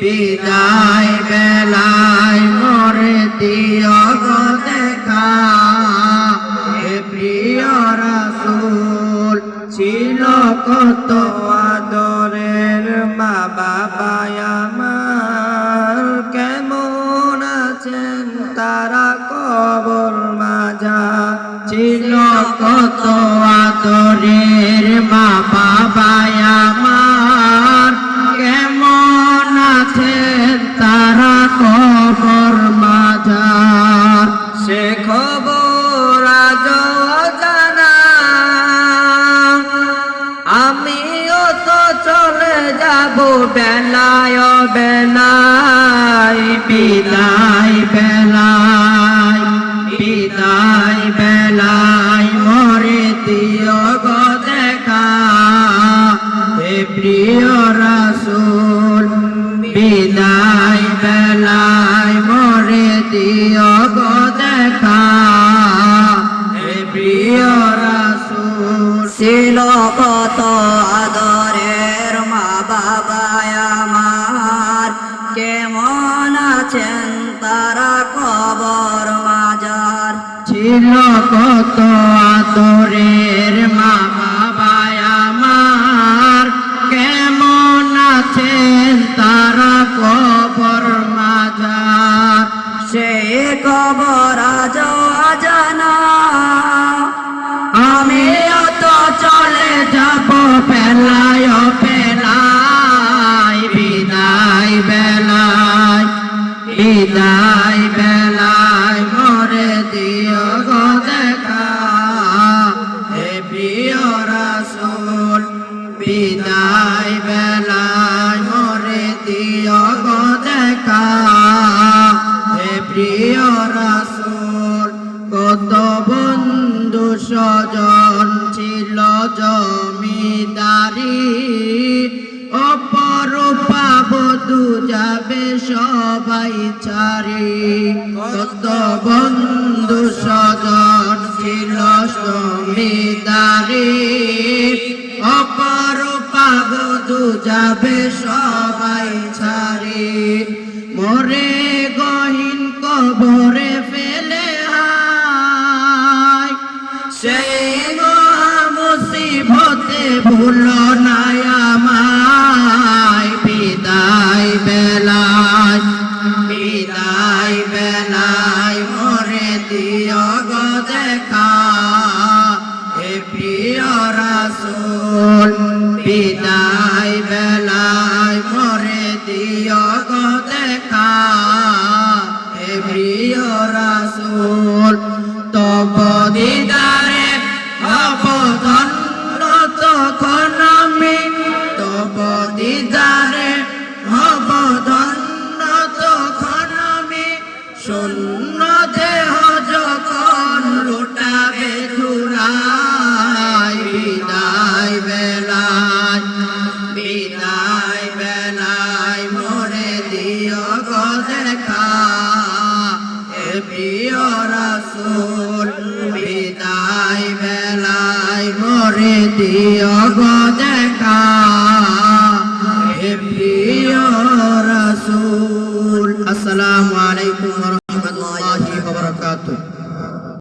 বিদায় বেলায় মরে দিও গো দেখা। হে প্রিয় রাসূল ছিল কত আদরের যাব বেলায় বেলায় বিদায় বেলায় বিদায় বেলায়, মরে দিও দেখা। হে প্রিয় রাসূল, বিদায় বেলায়, মরে দিও দেখা। হে প্রিয় রাসূল, ছিল কত আদরের কেমন আছেন তারা কবর মাজার। ছিল কত আদরের মা বাবা আমার কেমন আছেন তারা কবর মাজার। সে কবর আজ জানা আমি তো চলে যাব বেলায় স্বজন ছিল জমিদারি অপরূপা বধু যাবে সবাই ছাড়ি কত বন্ধু স্বজন ছিল জমিদারি অপরূপা বধু যাবে সবাই ছাড়ি মোরে ভুলো না আমায় বিদায় বেলায় বিদায় বেলায় মরে দিও গো দেখা। হে প্রিয় রাসূল, বিদায় বেলায় মরে দিও গো দেখা। হে প্রিয় তব দিদারে অবধন্য তখন আমি তব দিদারে অবধন্য তখন আমি শূন্য দেহ যখন লুটাবে ধুরাই, বিদায় বেলায় বিদায় বেলায় মরে দিও গো দেখা, হে প্রিয় রাসূল। মরে দিও গো